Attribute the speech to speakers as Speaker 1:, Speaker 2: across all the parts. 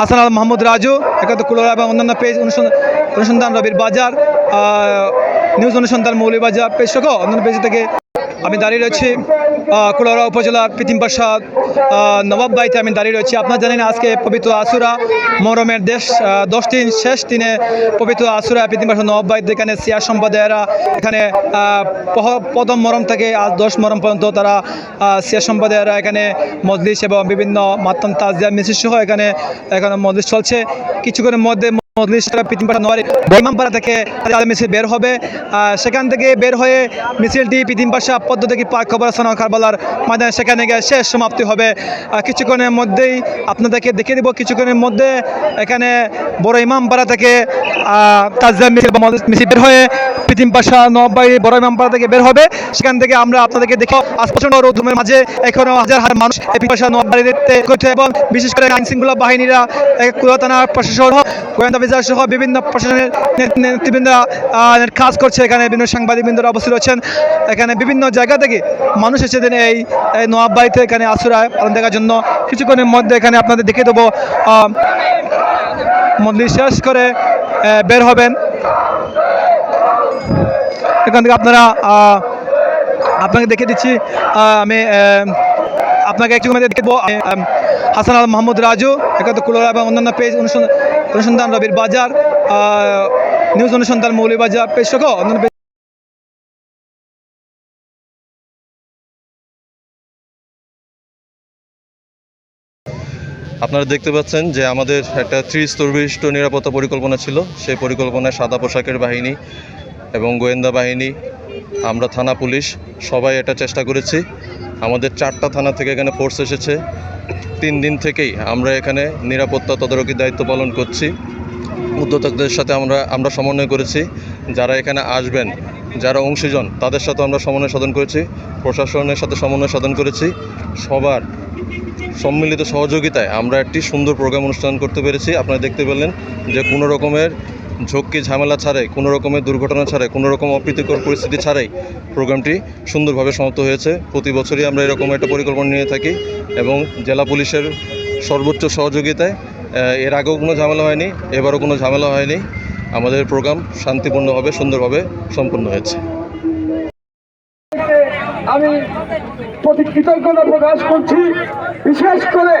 Speaker 1: হাসান আল মাহমুদ রাজু, একাত্তর কুলোরা এবং অন্যান্য পেজ অনুসন্ধান অনুসন্ধান রবির বাজার নিউজ অনুসন্ধান মৌলিবাজার পেজ সহ অন্যান্য পেজ থেকে আমি দাঁড়িয়ে রয়েছি। কুলোরা উপজেলার প্রসাদ নবাব বাড়িতে আমি দাঁড়িয়ে রয়েছি। আপনারা জানেন আজকে পবিত্র আসুরা মরমের দেশ দশ দিন শেষ দিনে পবিত্র আসুরা প্রীতিম প্রসাদ নবাব বাড়িতে এখানে সিয়ার সম্প্রদায়েরা এখানে প্রথম মরম থেকে আজ দশ মরম পর্যন্ত তারা সিয়ার সম্প্রদায়েরা এখানে মজলিস এবং বিভিন্ন মাতম তাজিয়া মিছিল সহ এখানে এখানে মজলিস চলছে। কিছুক্ষণের মধ্যে মজলিস পৃথিবীপাড়া নোয়ারি মিছিল বের হবে। সেখান থেকে বের হয়ে মিছিলটি পৃথিবীপাশা পদ্ধতি পাক খবর সোনা কারবালার ময়দানে সেখানে গিয়ে শেষ সমাপ্তি হবে। কিছুক্ষণের মধ্যেই আপনাদেরকে দেখিয়ে দেবো, কিছুক্ষণের মধ্যে এখানে বড় ইমামপাড়া থেকে তাজিয়া মিছিল মিছিল বের হয়ে পৃথিম পাশা নবাই বড় ইমামপাড়া থেকে বের হবে। সেখান থেকে আমরা আপনাদেরকে দেখো আজ প্রচণ্ড রোধুমের মাঝে এখনও হাজার হাজার মানুষ এই পাশা নবাড়িতে করছে এবং বিশেষ করে আইন শৃঙ্খলা বাহিনীরা কুয়া থানা প্রশাসন গোয়েন্দা বিচার সহ বিভিন্ন প্রশাসনের নেত- নেতৃবৃন্দ আহ, কাজ করছে। এখানে বিভিন্ন সাংবাদিকবৃন্দরা অবস্থিত রয়েছেন। এখানে বিভিন্ন জায়গা থেকে মানুষ এসেছেন এই নোয়াবাড়িতে এখানে আশ্রয় পালন দেখার জন্য। কিছুক্ষণের মধ্যে এখানে আপনাদের দেখে দেবো। মন্দির শেষ করে বের হবেন। এখান থেকে আপনারা আপনাকে দেখে দিচ্ছি আমি আপনাকে একটু দেখব হাসান আল মাহমুদ রাজু একাত্তর কুলোরা এবং অন্যান্য পেজ অনুসন্ধান অনুসন্ধান রবির বাজার নিউজ অনুসন্ধান মৌলিবাজার পেজ সহ অন্যান্য
Speaker 2: আপনারা দেখতে পাচ্ছেন যে আমাদের একটা ত্রিস্তর বিশিষ্ট নিরাপত্তা পরিকল্পনা ছিল। সেই পরিকল্পনায় সাদা পোশাকের বাহিনী এবং গোয়েন্দা বাহিনী, আমরা থানা পুলিশ, সবাই এটা চেষ্টা করেছি। আমাদের চারটা থানা থেকে এখানে ফোর্স এসেছে। তিন দিন থেকেই আমরা এখানে নিরাপত্তা তদারকির দায়িত্ব পালন করছি। উদ্যোক্তাদের সাথে আমরা আমরা সমন্বয় করেছি। যারা এখানে আসবেন, যারা অংশীজন, তাদের সাথে আমরা সমন্বয় সাধন করেছি। প্রশাসনের সাথে সমন্বয় সাধন করেছি। সবার সম্মিলিত সহযোগিতায় আমরা একটি সুন্দর প্রোগ্রাম অনুষ্ঠান করতে পেরেছি। আপনারা দেখতে পেলেন যে কোনো রকমের ঝক্কি ঝামেলা ছাড়াই, কোনো রকমের দুর্ঘটনা ছাড়াই, কোনো রকম অপ্রীতিকর পরিস্থিতি ছাড়াই প্রোগ্রামটি সুন্দরভাবে সমাপ্ত হয়েছে। প্রতি বছরই আমরা এরকম একটা পরিকল্পনা নিয়ে থাকি এবং জেলা পুলিশের সর্বোচ্চ সহযোগিতায় এর আগেও কোনো ঝামেলা হয়নি, এবারও কোনো ঝামেলা হয়নি। আমাদের প্রোগ্রাম শান্তিপূর্ণভাবে, সুন্দরভাবে সম্পন্ন হয়েছে।
Speaker 3: আমি প্রতি কৃতজ্ঞতা প্রকাশ করছি। বিশেষ করে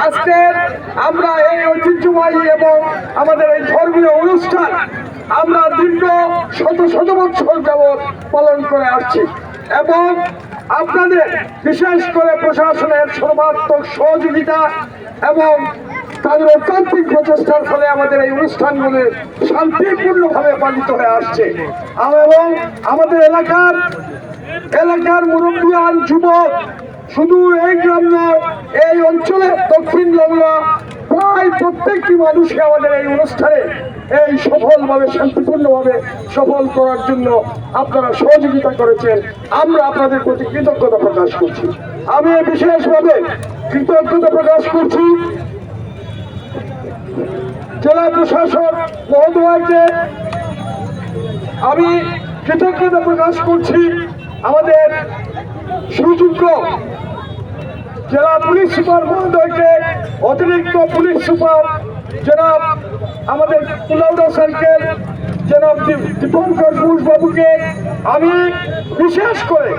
Speaker 3: আজকের আমরা এই ঐতিহ্যবাহী এবং আমাদের এই ধর্মীয় অনুষ্ঠান আমরা দীর্ঘ শত শত বছর যাবৎ পালন করে আসছি। এবং আপনাদের বিশেষ করে প্রশাসনের সর্বাত্মক সহযোগিতা এবং তাদের অত্যান্তিক প্রচেষ্টার ফলে আমাদের এই অনুষ্ঠানগুলি শান্তিপূর্ণভাবে পালিত হয়ে আসছে। এবং আমাদের এলাকার এলাকার মুরব্বিয়ান যুবক শুধু এই গ্রাম নয় এই অঞ্চলে দক্ষিণ বাংলা প্রায় প্রত্যেকটি মানুষকে আমাদের এই অনুষ্ঠানে এই সফলভাবে, শান্তিপূর্ণভাবে সফল করার জন্য আপনারা সহযোগিতা করেছেন। আমরা আপনাদের প্রতি কৃতজ্ঞতা প্রকাশ করছি। আমি বিশেষভাবে কৃতজ্ঞতা প্রকাশ করছি জেলা প্রশাসক মহোদয়কে। আমি কৃতজ্ঞতা প্রকাশ করছি আমাদের সুযোগ্য জেলা পুলিশ সুপার মহোদয়কে অতিরিক্ত পুলিশ সুপার জনাব আমাদের কুলাউডা সার্কেল জনাব দীপঙ্কর ঘোষ বাবুকে আমি বিশেষ করে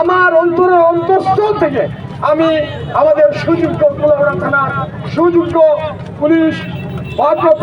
Speaker 3: আমার অন্তরে অন্তঃস্থল থেকে আমি আমাদের সুযোগ্য কুলাউড়া থানার সুযোগ্য পুলিশ ভারপ্রাপ্ত